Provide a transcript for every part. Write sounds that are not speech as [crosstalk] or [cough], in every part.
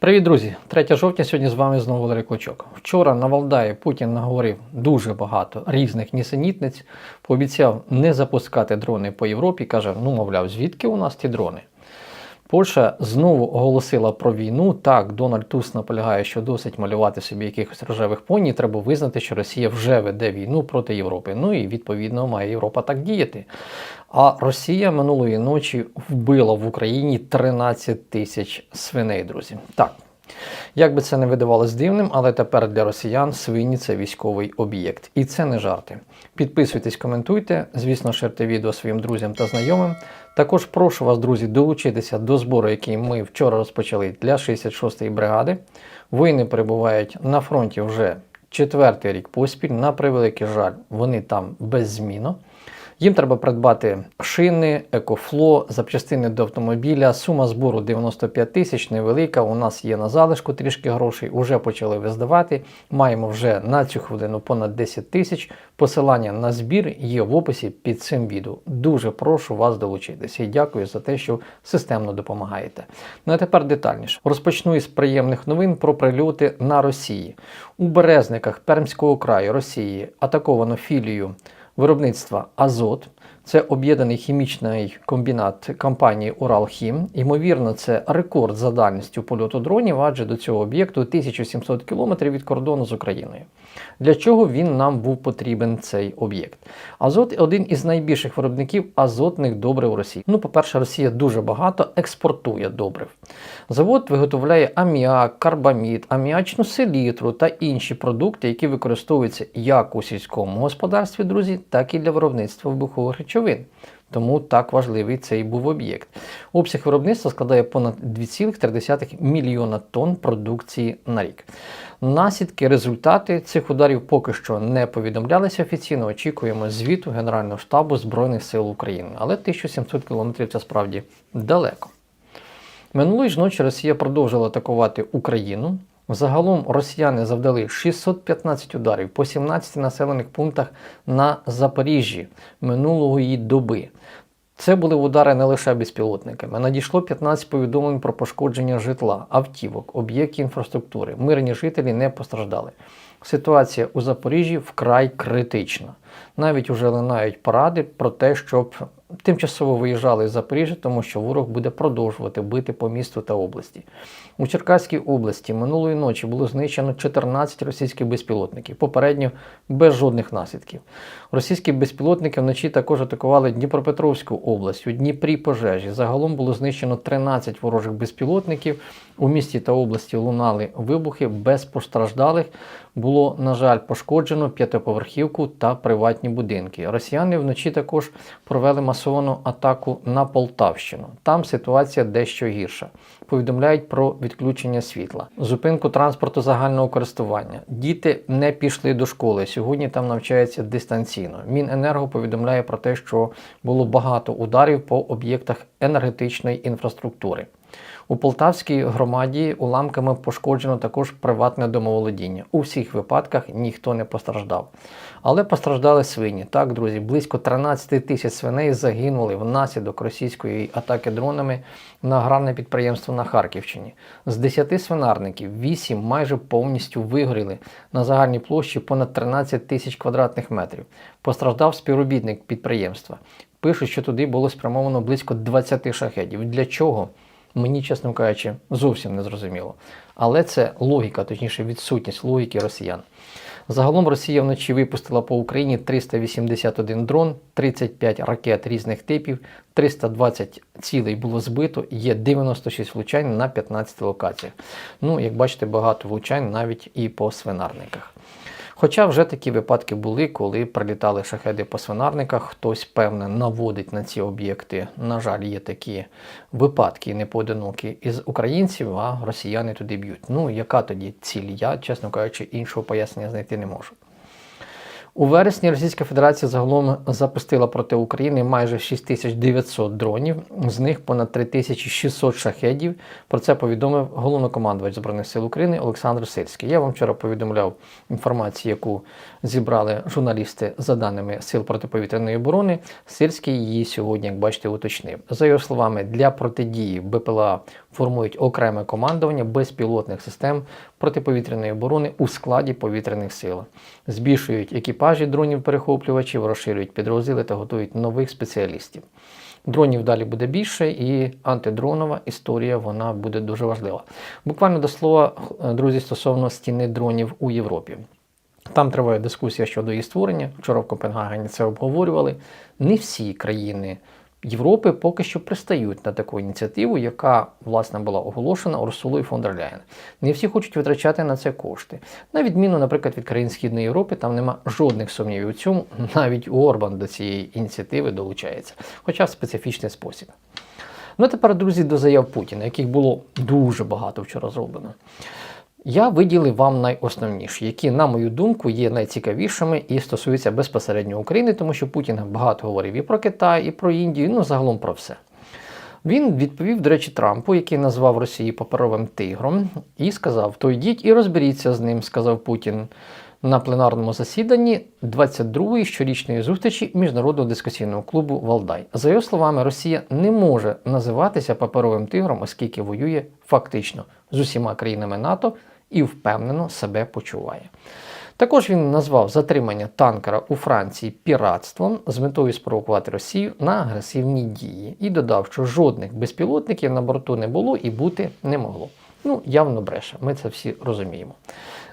Привіт, друзі! 3 жовтня сьогодні з вами знову Валерій Клочок. Вчора на Валдаї Путін наговорив дуже багато різних нісенітниць, пообіцяв не запускати дрони по Європі. каже: ну, мовляв, звідки у нас ті дрони? Польща знову оголосила про війну. Так, Дональд Туск наполягає, що досить малювати собі якихось рожевих поні. Треба визнати, що Росія вже веде війну проти Європи. Ну і відповідно має Європа так діяти. А Росія минулої ночі вбила в Україні 13 тисяч свиней, друзі. Так. Як би це не видавалось дивним, але тепер для росіян свині це військовий об'єкт. І це не жарти. Підписуйтесь, коментуйте, звісно, ширте відео своїм друзям та знайомим. Також прошу вас, друзі, долучитися до збору, який ми вчора розпочали для 66-ї бригади. Воїни перебувають на фронті вже четвертий рік поспіль. На превеликий жаль, вони там беззмінно. Їм треба придбати шини, екофло, запчастини до автомобіля. Сума збору 95 тисяч, невелика. У нас є на залишку трішки грошей, уже почали виздавати. Маємо вже на цю хвилину понад 10 тисяч. Посилання на збір є в описі під цим відео. Дуже прошу вас долучитися і дякую за те, що системно допомагаєте. Ну а тепер детальніше. Розпочну із приємних новин про прильоти на Росії. У березниках Пермського краю Росії атаковано філію виробництва Азот. Це об'єднаний хімічний комбінат компанії Уралхім. Ймовірно, це рекорд за дальністю польоту дронів, адже до цього об'єкту 1700 км від кордону з Україною. Для чого він нам був потрібен цей об'єкт? Азот один із найбільших виробників азотних добрив у Росії. Ну, по-перше, Росія дуже багато експортує добрив. Завод виготовляє аміак, карбамід, аміачну селітру та інші продукти, які використовуються як у сільському господарстві, друзі, так і для виробництва вибухових речовин. Тому так важливий цей був об'єкт. Обсяг виробництва складає понад 2,3 мільйона тонн продукції на рік. Наслідки, результати цих ударів поки що не повідомлялися офіційно. Очікуємо звіту Генерального штабу Збройних сил України. Але 1700 кілометрів це справді далеко. Минулої ж ночі Росія продовжила атакувати Україну. Загалом росіяни завдали 615 ударів по 17 населених пунктах на Запоріжжі минулої доби. Це були удари не лише безпілотниками. Надійшло 15 повідомлень про пошкодження житла, автівок, об'єктів інфраструктури. Мирні жителі не постраждали. Ситуація у Запоріжжі вкрай критична. Навіть уже лунають поради про те, щоб тимчасово виїжджали з Запоріжжя, тому що ворог буде продовжувати бити по місту та області. У Черкаській області минулої ночі було знищено 14 російських безпілотників, попередньо без жодних наслідків. Російські безпілотники вночі також атакували Дніпропетровську область. У Дніпрі пожежі. Загалом було знищено 13 ворожих безпілотників. У місті та області лунали вибухи без постраждалих. Було, на жаль, пошкоджено п'ятиповерхівку та приватні будинки. Росіяни вночі також провели масовану атаку на Полтавщину. Там ситуація дещо гірша. Повідомляють про відключення світла, зупинку транспорту загального користування. Діти не пішли до школи. Сьогодні там навчаються дистанційно. Міненерго повідомляє про те, що було багато ударів по об'єктах енергетичної інфраструктури. У Полтавській громаді уламками пошкоджено також приватне домоволодіння. У всіх випадках ніхто не постраждав. Але постраждали свині. Так, друзі, близько 13 тисяч свиней загинули внаслідок російської атаки дронами на аграрне підприємство на Харківщині. З 10 свинарників 8 майже повністю вигоріли на загальній площі понад 13 тисяч квадратних метрів. Постраждав співробітник підприємства. Пишуть, що туди було спрямовано близько 20 шахедів. Для чого? Мені, чесно кажучи, зовсім не зрозуміло. Але це логіка, точніше, відсутність логіки росіян. Загалом Росія вночі випустила по Україні 381 дрон, 35 ракет різних типів, 320 цілей було збито, є 96 влучань на 15 локаціях. Ну, як бачите, багато влучань навіть і по свинарниках. Хоча вже такі випадки були, коли прилітали шахеди по свинарниках, хтось, певне, наводить на ці об'єкти. На жаль, є такі випадки непоодинокі із українців, а росіяни туди б'ють. Ну, яка тоді ціль? Я, чесно кажучи, іншого пояснення знайти не можу. У вересні Російська Федерація загалом запустила проти України майже 6900 дронів, з них понад 3600 шахедів. Про це повідомив головнокомандувач Збройних сил України Олександр Сильський. Я вам вчора повідомляв інформацію, яку зібрали журналісти за даними Сил протиповітряної оборони. Сильський її сьогодні, як бачите, уточнив. За його словами, для протидії БПЛА формують окреме командування безпілотних систем протиповітряної оборони у складі повітряних сил, збільшують екіпажі дронів-перехоплювачів, розширюють підрозділи та готують нових спеціалістів. Дронів далі буде більше, і антидронова історія вона буде дуже важлива. Буквально до слова, друзі, стосовно стіни дронів у Європі. Там триває дискусія щодо її створення. Вчора в Копенгагені це обговорювали. Не всі країни Європи поки що пристають на таку ініціативу, яка власне була оголошена Урсулою фон дер Ляєн. Не всі хочуть витрачати на це кошти. На відміну, наприклад, від країн Східної Європи, там нема жодних сумнівів у цьому. [laughs] Навіть Орбан до цієї ініціативи долучається, хоча в специфічний спосіб. Ну а тепер, друзі, до заяв Путіна, яких було дуже багато вчора зроблено. Я виділив вам найосновніші, які, на мою думку, є найцікавішими і стосуються безпосередньо України, тому що Путін багато говорив і про Китай, і про Індію, ну загалом про все. Він відповів, до речі, Трампу, який назвав Росії паперовим тигром, і сказав: то йдіть і розберіться з ним, сказав Путін на пленарному засіданні 22-ї щорічної зустрічі міжнародного дискусійного клубу Валдай. За його словами, Росія не може називатися паперовим тигром, оскільки воює фактично з усіма країнами НАТО і впевнено себе почуває. Також він назвав затримання танкера у Франції піратством з метою спровокувати Росію на агресивні дії і додав, що жодних безпілотників на борту не було і бути не могло. Ну, явно бреше, ми це всі розуміємо.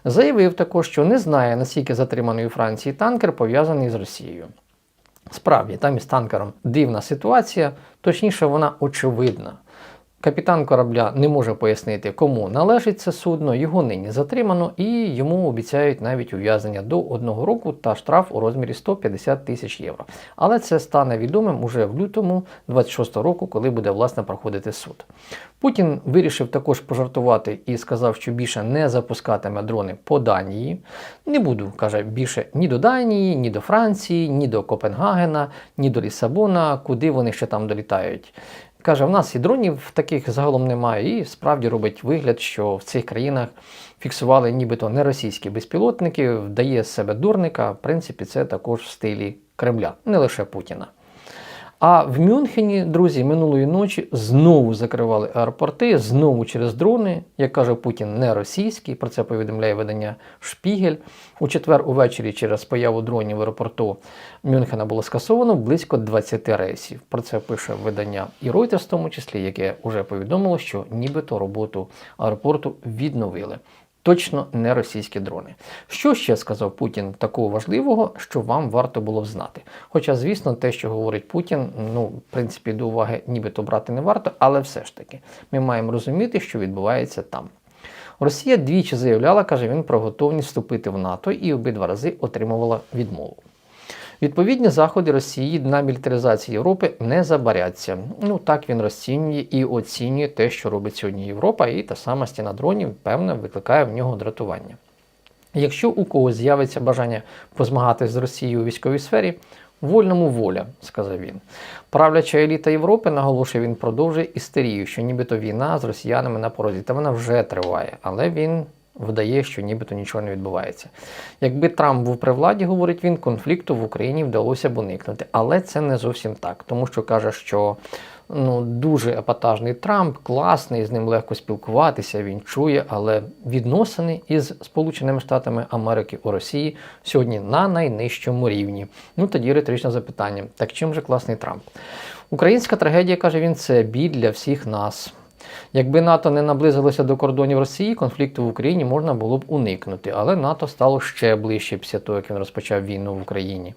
Заявив також, що не знає, наскільки затриманий у Франції танкер пов'язаний з Росією. Справді, там із танкером дивна ситуація, точніше, вона очевидна. Капітан корабля не може пояснити, кому належить це судно, його нині затримано, і йому обіцяють навіть ув'язнення до одного року та штраф у розмірі 150 тисяч євро. Але це стане відомим уже в лютому 26 року, коли буде власне проходити суд. Путін вирішив також пожартувати і сказав, що більше не запускатиме дрони по Данії. Не буду, каже, більше ні до Данії, ні до Франції, ні до Копенгагена, ні до Лісабона, куди вони ще там долітають. Каже, в нас і дронів таких загалом немає, і справді робить вигляд, що в цих країнах фіксували нібито не російські безпілотники, вдає з себе дурника. В принципі, це також в стилі Кремля, не лише Путіна. А в Мюнхені, друзі, минулої ночі знову закривали аеропорти, знову через дрони, як каже Путін, не російські. Про це повідомляє видання Шпігель. У четвер увечері через появу дронів в аеропорту Мюнхена було скасовано близько 20 рейсів. Про це пише видання і Reuters в тому числі, яке вже повідомило, що нібито роботу аеропорту відновили точно не російські дрони. Що ще сказав Путін такого важливого, що вам варто було б знати? Хоча, звісно, те, що говорить Путін, ну, в принципі, до уваги нібито брати не варто, але все ж таки ми маємо розуміти, що відбувається там. Росія двічі заявляла, каже він, про готовність вступити в НАТО і обидва рази отримувала відмову. Відповідні заходи Росії на мілітаризацію Європи не забаряться. Ну так він розцінює і оцінює те, що робить сьогодні Європа, і та сама стіна дронів, певно, викликає в нього дратування. Якщо у когось з'явиться бажання позмагатися з Росією у військовій сфері, вольному воля, сказав він. Правляча еліта Європи, наголошує, він продовжує істерію, що нібито війна з росіянами на порозі, та вона вже триває, але він вдає, що нібито нічого не відбувається. Якби Трамп був при владі, говорить він, конфлікту в Україні вдалося б уникнути. Але це не зовсім так, тому що каже, що ну, дуже епатажний Трамп, класний, з ним легко спілкуватися, він чує, але відносини із Сполученими Штатами Америки у Росії сьогодні на найнижчому рівні. Ну тоді риторичне запитання: так чим же класний Трамп? Українська трагедія каже він, це біль для всіх нас. Якби НАТО не наблизилося до кордонів Росії, конфлікту в Україні можна було б уникнути, але НАТО стало ще ближче після того, як він розпочав війну в Україні.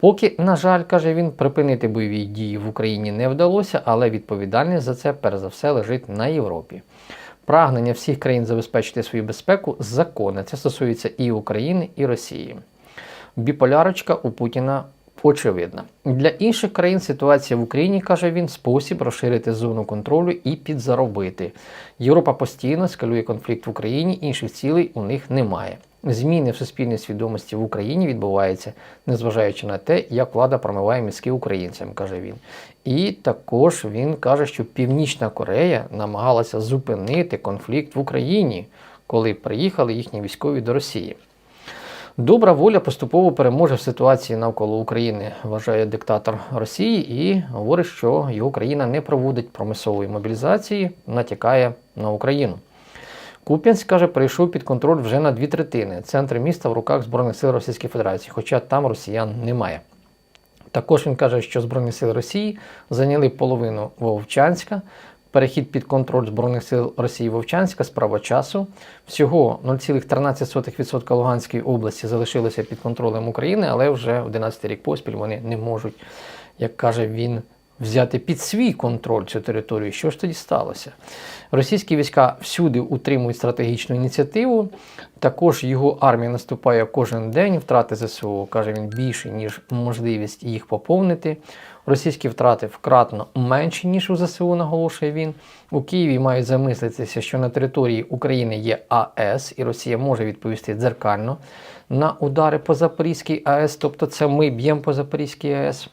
Поки, на жаль, каже він, припинити бойові дії в Україні не вдалося, але відповідальність за це, перш за все, лежить на Європі. Прагнення всіх країн забезпечити свою безпеку законне. Це стосується і України, і Росії. Біполярочка у Путіна очевидна. Для інших країн ситуація в Україні, каже він, спосіб розширити зону контролю і підзаробити. Європа постійно скалює конфлікт в Україні, інших цілей у них немає. Зміни в суспільній свідомості в Україні відбуваються, незважаючи на те, як влада промиває мізки українцям, каже він. І також він каже, що Північна Корея намагалася зупинити конфлікт в Україні, коли приїхали їхні військові до Росії. Добра воля поступово переможе в ситуації навколо України, вважає диктатор Росії, і говорить, що його країна не проводить промислової мобілізації, натякає на Україну. Куп'янськ каже, перейшов під контроль вже на дві третини. Центр міста в руках Збройних сил Російської Федерації, хоча там росіян немає. Також він каже, що Збройні сили Росії зайняли половину Вовчанська. Перехід під контроль Збройних сил Росії Вовчанська справа часу. Всього 0,13% Луганської області залишилося під контролем України, але вже 11 рік поспіль вони не можуть, як каже він, взяти під свій контроль цю територію. Що ж тоді сталося? Російські війська всюди утримують стратегічну ініціативу. Також його армія наступає кожен день. Втрати ЗСУ, каже він, більше, ніж можливість їх поповнити. Російські втрати вкратно менші, ніж у ЗСУ, наголошує він. У Києві мають замислитися, що на території України є АЕС, і Росія може відповісти дзеркально на удари по Запорізькій АЕС, тобто це ми б'ємо по Запорізькій АЕС.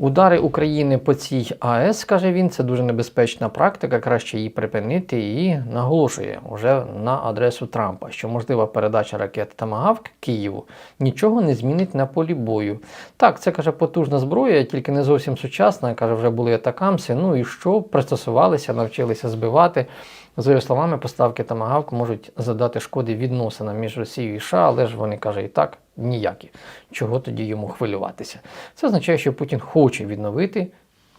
Удари України по цій АЕС, каже він, це дуже небезпечна практика, краще її припинити і наголошує вже на адресу Трампа, що можлива передача ракет Тамагавк Києву нічого не змінить на полі бою. Так, це каже потужна зброя, тільки не зовсім сучасна. Каже, вже були атакамси. Ну і що пристосувалися, навчилися збивати. За його словами, поставки Тамагавк можуть задати шкоди відносинам між Росією і США, але ж вони каже і так ніякі. Чого тоді йому хвилюватися? Це означає, що Путін хоче відновити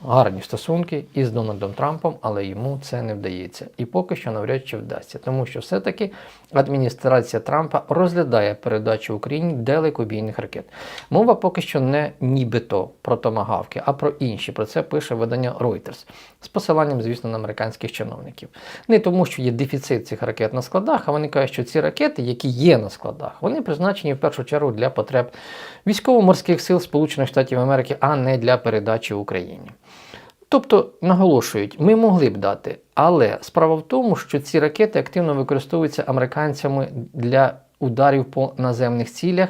гарні стосунки із Дональдом Трампом, але йому це не вдається. І поки що навряд чи вдасться, тому що все-таки адміністрація Трампа розглядає передачу Україні далекобійних ракет. Мова поки що не нібито про томагавки, а про інші. Про це пише видання Reuters з посиланням, звісно, на американських чиновників. Не тому, що є дефіцит цих ракет на складах, а вони кажуть, що ці ракети, які є на складах, вони призначені в першу чергу для потреб військово-морських сил Сполучених Штатів Америки, а не для передачі Україні. Тобто наголошують, ми могли б дати, але справа в тому, що ці ракети активно використовуються американцями для ударів по наземних цілях.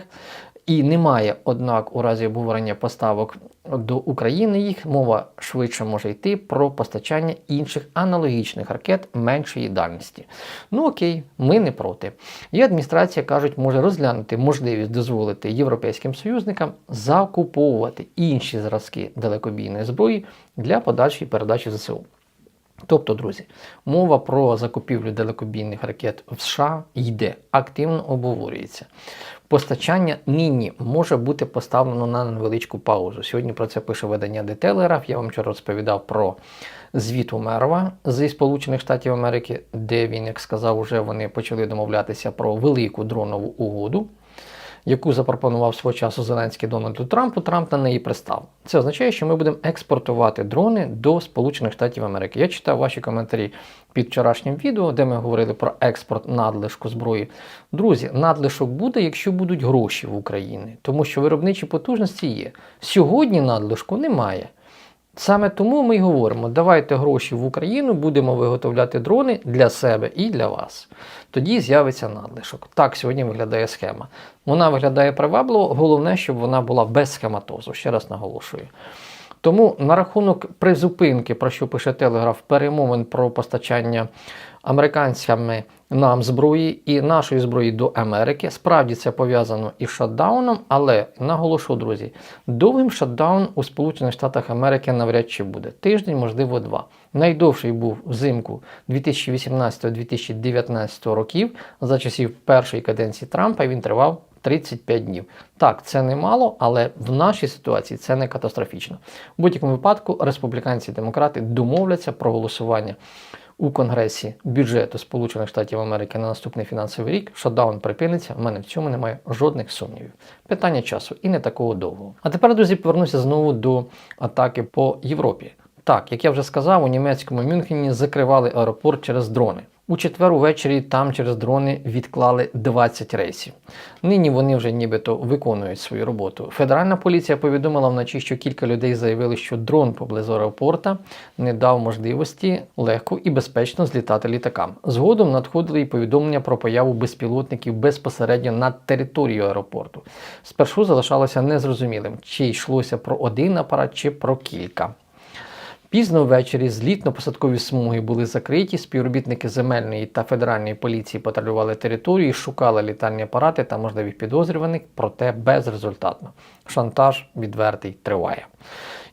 І немає, однак, у разі обговорення поставок до України їх мова швидше може йти про постачання інших аналогічних ракет меншої дальності. Ну окей, ми не проти. І адміністрація кажуть, може розглянути можливість дозволити європейським союзникам закуповувати інші зразки далекобійної зброї для подальшої передачі ЗСУ. Тобто, друзі, мова про закупівлю далекобійних ракет в США йде, активно обговорюється. Постачання нині може бути поставлено на невеличку паузу. Сьогодні про це пише видання The Я вам вчора розповідав про звіт Умерова зі Сполучених Штатів Америки, де він, як сказав, уже вони почали домовлятися про велику дронову угоду яку запропонував свого часу Зеленський Дональду Трампу, Трамп на неї пристав. Це означає, що ми будемо експортувати дрони до Сполучених Штатів Америки. Я читав ваші коментарі під вчорашнім відео, де ми говорили про експорт надлишку зброї. Друзі, надлишок буде, якщо будуть гроші в Україні, тому що виробничі потужності є. Сьогодні надлишку немає. Саме тому ми й говоримо: давайте гроші в Україну, будемо виготовляти дрони для себе і для вас. Тоді з'явиться надлишок. Так сьогодні виглядає схема. Вона виглядає привабливо, головне, щоб вона була без схематозу. Ще раз наголошую. Тому на рахунок призупинки, про що пише Телеграф, перемовин про постачання американцями нам зброї і нашої зброї до Америки. Справді це пов'язано із шатдауном, але наголошу, друзі, довгим шатдаун у Сполучених Штатах Америки навряд чи буде. Тиждень, можливо, два. Найдовший був взимку 2018-2019 років за часів першої каденції Трампа. і Він тривав 35 днів. Так, це немало, але в нашій ситуації це не катастрофічно. В будь-якому випадку республіканці і демократи домовляться про голосування у Конгресі бюджету Сполучених Штатів Америки на наступний фінансовий рік. Шатдаун припиниться. У мене в цьому немає жодних сумнівів. Питання часу і не такого довгого. А тепер, друзі, повернуся знову до атаки по Європі. Так, як я вже сказав, у німецькому Мюнхені закривали аеропорт через дрони. У четвер увечері там через дрони відклали 20 рейсів. Нині вони вже нібито виконують свою роботу. Федеральна поліція повідомила вночі, що кілька людей заявили, що дрон поблизу аеропорта не дав можливості легко і безпечно злітати літакам. Згодом надходили і повідомлення про появу безпілотників безпосередньо над територією аеропорту. Спершу залишалося незрозумілим, чи йшлося про один апарат, чи про кілька. Пізно ввечері злітно-посадкові смуги були закриті. Співробітники земельної та федеральної поліції патрулювали територію, шукали літальні апарати та можливих підозрюваних, проте безрезультатно. Шантаж відвертий триває.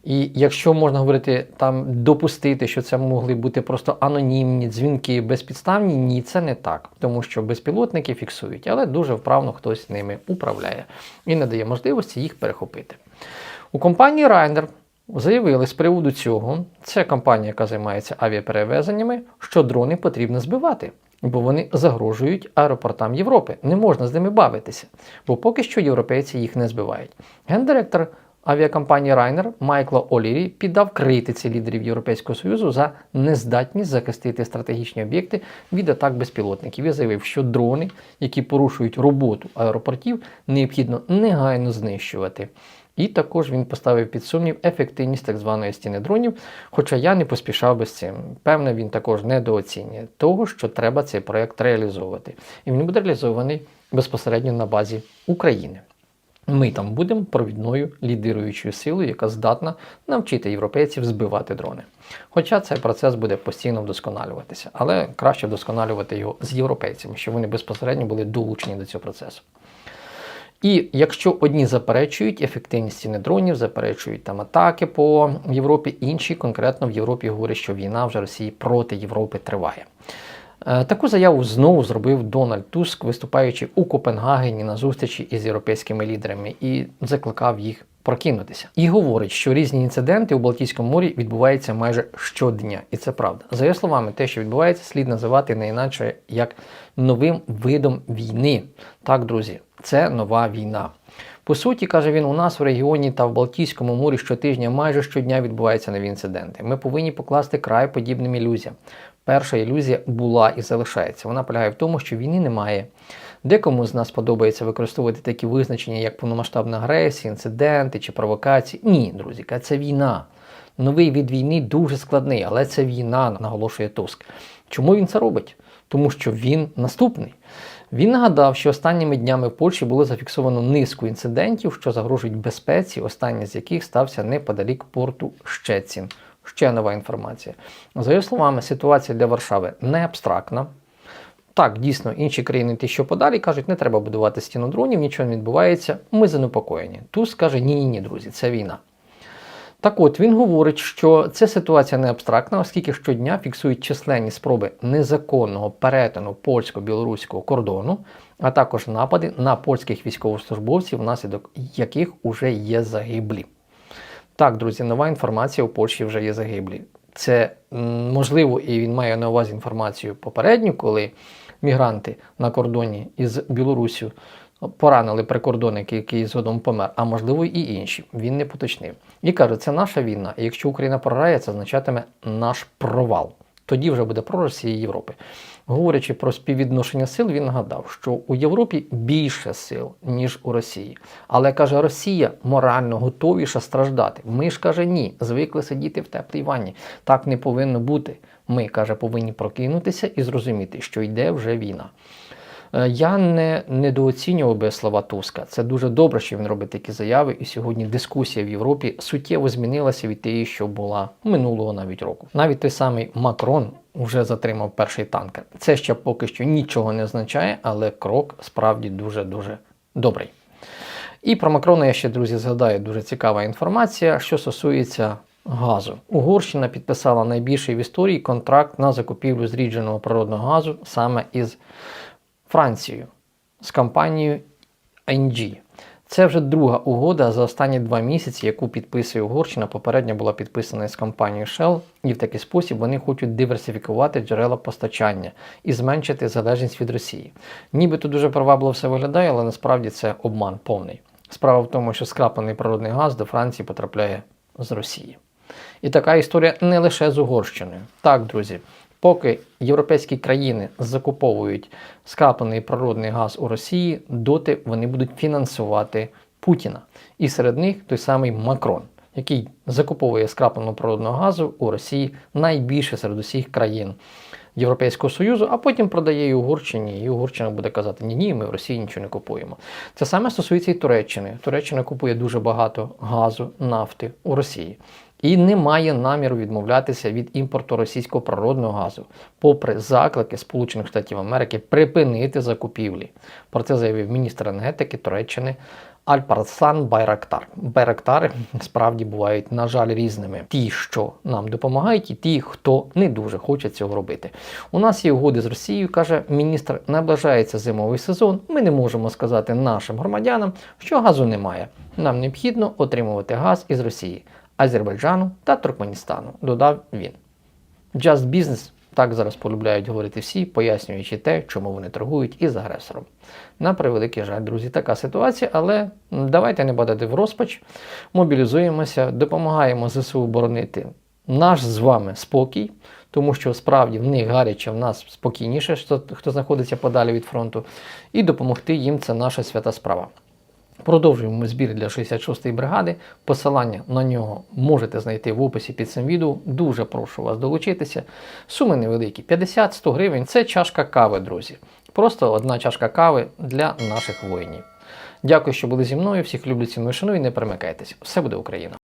І якщо можна говорити там допустити, що це могли бути просто анонімні дзвінки безпідставні, ні, це не так, тому що безпілотники фіксують, але дуже вправно хтось ними управляє і не дає можливості їх перехопити. У компанії Ryanair заявили з приводу цього, це компанія, яка займається авіаперевезеннями, що дрони потрібно збивати. Бо вони загрожують аеропортам Європи. Не можна з ними бавитися, бо поки що європейці їх не збивають. Гендиректор авіакомпанії Ryanair Майкло Олірі піддав критиці лідерів Європейського Союзу за нездатність захистити стратегічні об'єкти від атак безпілотників і заявив, що дрони, які порушують роботу аеропортів, необхідно негайно знищувати. І також він поставив під сумнів ефективність так званої стіни дронів, хоча я не поспішав би з цим. Певне, він також недооцінює того, що треба цей проект реалізовувати. І він буде реалізований безпосередньо на базі України. Ми там будемо провідною лідируючою силою, яка здатна навчити європейців збивати дрони. Хоча цей процес буде постійно вдосконалюватися, але краще вдосконалювати його з європейцями, щоб вони безпосередньо були долучені до цього процесу. І якщо одні заперечують ефективність ціни дронів, заперечують там атаки по Європі, інші конкретно в Європі говорять, що війна вже Росії проти Європи триває. Е, Таку заяву знову зробив Дональд Туск, виступаючи у Копенгагені на зустрічі із європейськими лідерами, і закликав їх прокинутися. І говорить, що різні інциденти у Балтійському морі відбуваються майже щодня, і це правда. За його словами, те, що відбувається, слід називати не інакше як новим видом війни. Так, друзі, це нова війна. По суті, каже він, у нас в регіоні та в Балтійському морі щотижня майже щодня відбуваються нові інциденти. Ми повинні покласти край подібним ілюзіям. Перша ілюзія була і залишається. Вона полягає в тому, що війни немає. Декому з нас подобається використовувати такі визначення, як повномасштабна агресія, інциденти чи провокації. Ні, друзі, це війна. Новий від війни дуже складний, але це війна, наголошує Туск. Чому він це робить? Тому що він наступний. Він нагадав, що останніми днями в Польщі було зафіксовано низку інцидентів, що загрожують безпеці, останній з яких стався неподалік порту Щецін. Ще нова інформація. За його словами, ситуація для Варшави не абстрактна. Так, дійсно, інші країни, ті, що подалі, кажуть, не треба будувати стіну дронів, нічого не відбувається. Ми занепокоєні. Туз каже, ні, ні, ні, друзі, це війна. Так от він говорить, що ця ситуація не абстрактна, оскільки щодня фіксують численні спроби незаконного перетину польсько-білоруського кордону, а також напади на польських військовослужбовців, внаслідок яких уже є загиблі. Так, друзі, нова інформація у Польщі вже є загиблі. Це можливо, і він має на увазі інформацію попередню, коли мігранти на кордоні із Білорусю поранили прикордонника, який згодом помер, а можливо і інші. Він не поточнив. І каже, це наша війна. І якщо Україна програє, це означатиме наш провал. Тоді вже буде про Росії Європи. Говорячи про співвідношення сил, він нагадав, що у Європі більше сил, ніж у Росії. Але каже, Росія морально готовіша страждати. Ми ж каже, ні, звикли сидіти в теплій ванні. Так не повинно бути. Ми каже, повинні прокинутися і зрозуміти, що йде вже війна. Е, Я не недооцінював би слова Туска. Це дуже добре, що він робить такі заяви. І сьогодні дискусія в Європі суттєво змінилася від тієї, що була минулого навіть року. Навіть той самий Макрон вже затримав перший танкер. Це ще поки що нічого не означає, але крок справді дуже дуже добрий. І про Макрона я ще, друзі, згадаю дуже цікава інформація, що стосується газу. Угорщина підписала найбільший в історії контракт на закупівлю зрідженого природного газу саме із Францією з компанією NG. Це вже друга угода за останні два місяці, яку підписує Угорщина. Попередня була підписана з компанією Shell, і в такий спосіб вони хочуть диверсифікувати джерела постачання і зменшити залежність від Росії. Нібито дуже привабливо все виглядає, але насправді це обман повний. Справа в тому, що скрапаний природний газ до Франції потрапляє з Росії. І така історія не лише з Угорщиною. Так, друзі, поки європейські країни закуповують скрапаний природний газ у Росії, доти вони будуть фінансувати Путіна. І серед них той самий Макрон, який закуповує скрапаного природного газу у Росії найбільше серед усіх країн. Європейського Союзу, а потім продає і Угорщині, і Угорщина буде казати, ні, ні, ми в Росії нічого не купуємо. Це саме стосується і Туреччини. Туреччина купує дуже багато газу, нафти у Росії. І не має наміру відмовлятися від імпорту російського природного газу, попри заклики Сполучених Штатів Америки припинити закупівлі. Про це заявив міністр енергетики Туреччини Альпарсан Байрактар. Байрактари справді бувають, на жаль, різними. Ті, що нам допомагають, і ті, хто не дуже хоче цього робити. У нас є угоди з Росією, каже міністр. Наближається зимовий сезон. Ми не можемо сказати нашим громадянам, що газу немає. Нам необхідно отримувати газ із Росії, Азербайджану та Туркменістану, додав він. Just Business, так зараз полюбляють говорити всі, пояснюючи те, чому вони торгують із агресором. На превеликий жаль, друзі, така ситуація, але давайте не падати в розпач, мобілізуємося, допомагаємо ЗСУ боронити наш з вами спокій, тому що справді в них гаряче, в нас спокійніше, хто знаходиться подалі від фронту, і допомогти їм це наша свята справа. Продовжуємо збір для 66-ї бригади. Посилання на нього можете знайти в описі під цим відео. Дуже прошу вас долучитися. Суми невеликі 50-100 гривень це чашка кави, друзі. Просто одна чашка кави для наших воїнів. Дякую, що були зі мною. Всіх люблю ціную шаную і не перемикайтесь. Все буде Україна!